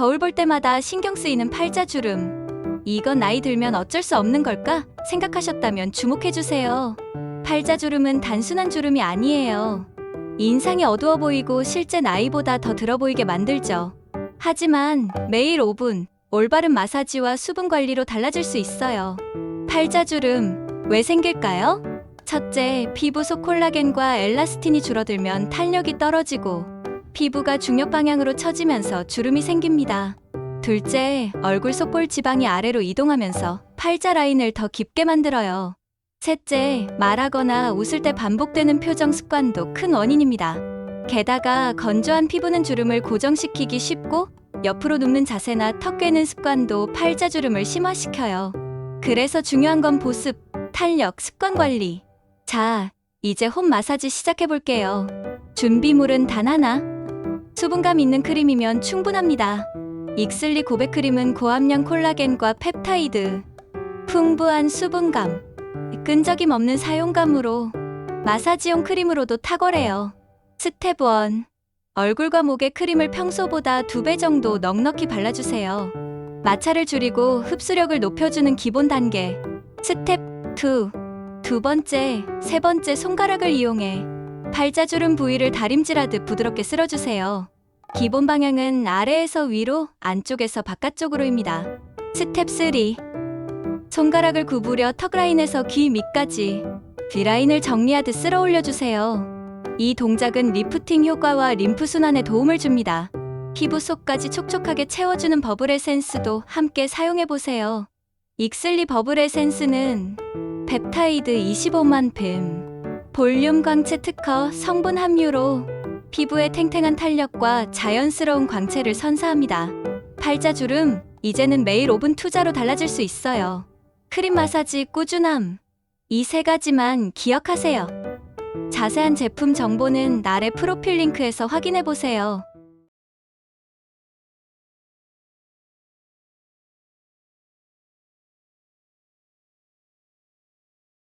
거울 볼 때마다 신경 쓰이는 팔자주름. 이건 나이 들면 어쩔 수 없는 걸까? 생각하셨다면 주목해주세요. 팔자주름은 단순한 주름이 아니에요. 인상이 어두워 보이고 실제 나이보다 더 들어 보이게 만들죠. 하지만 매일 5분 올바른 마사지와 수분 관리로 달라질 수 있어요. 팔자주름 왜 생길까요? 첫째, 피부 속 콜라겐과 엘라스틴이 줄어들면 탄력이 떨어지고 피부가 중력 방향으로 처지면서 주름이 생깁니다. 둘째, 얼굴 속볼 지방이 아래로 이동하면서 팔자 라인을 더 깊게 만들어요. 셋째, 말하거나 웃을 때 반복되는 표정 습관도 큰 원인입니다. 게다가 건조한 피부는 주름을 고정시키기 쉽고 옆으로 눕는 자세나 턱 꿰는 습관도 팔자 주름을 심화시켜요. 그래서 중요한 건 보습, 탄력, 습관 관리. 자, 이제 홈 마사지 시작해 볼게요. 준비물은 단 하나. 수분감 있는 크림이면 충분합니다. 익슬리 고백 크림은 고함량 콜라겐과 펩타이드, 풍부한 수분감, 끈적임 없는 사용감으로 마사지용 크림으로도 탁월해요. 스텝 1. 얼굴과 목에 크림을 평소보다 두배 정도 넉넉히 발라주세요. 마찰을 줄이고 흡수력을 높여주는 기본 단계. 스텝 2. 두 번째, 세 번째 손가락을 이용해 팔자주름 부위를 다림질하듯 부드럽게 쓸어주세요. 기본 방향은 아래에서 위로, 안쪽에서 바깥쪽으로입니다. 스텝 3. 손가락을 구부려 턱 라인에서 귀 밑까지 V라인을 정리하듯 쓸어 올려주세요. 이 동작은 리프팅 효과와 림프 순환에 도움을 줍니다. 피부 속까지 촉촉하게 채워주는 버블 에센스도 함께 사용해보세요. 익슬리 버블 에센스는 펩타이드 25만 뱀, 볼륨 광채 특허 성분 함유로 피부의 탱탱한 탄력과 자연스러운 광채를 선사합니다. 팔자주름, 이제는 매일 5분 투자로 달라질 수 있어요. 크림 마사지 꾸준함. 이 세 가지만 기억하세요. 자세한 제품 정보는 나래 프로필 링크에서 확인해 보세요.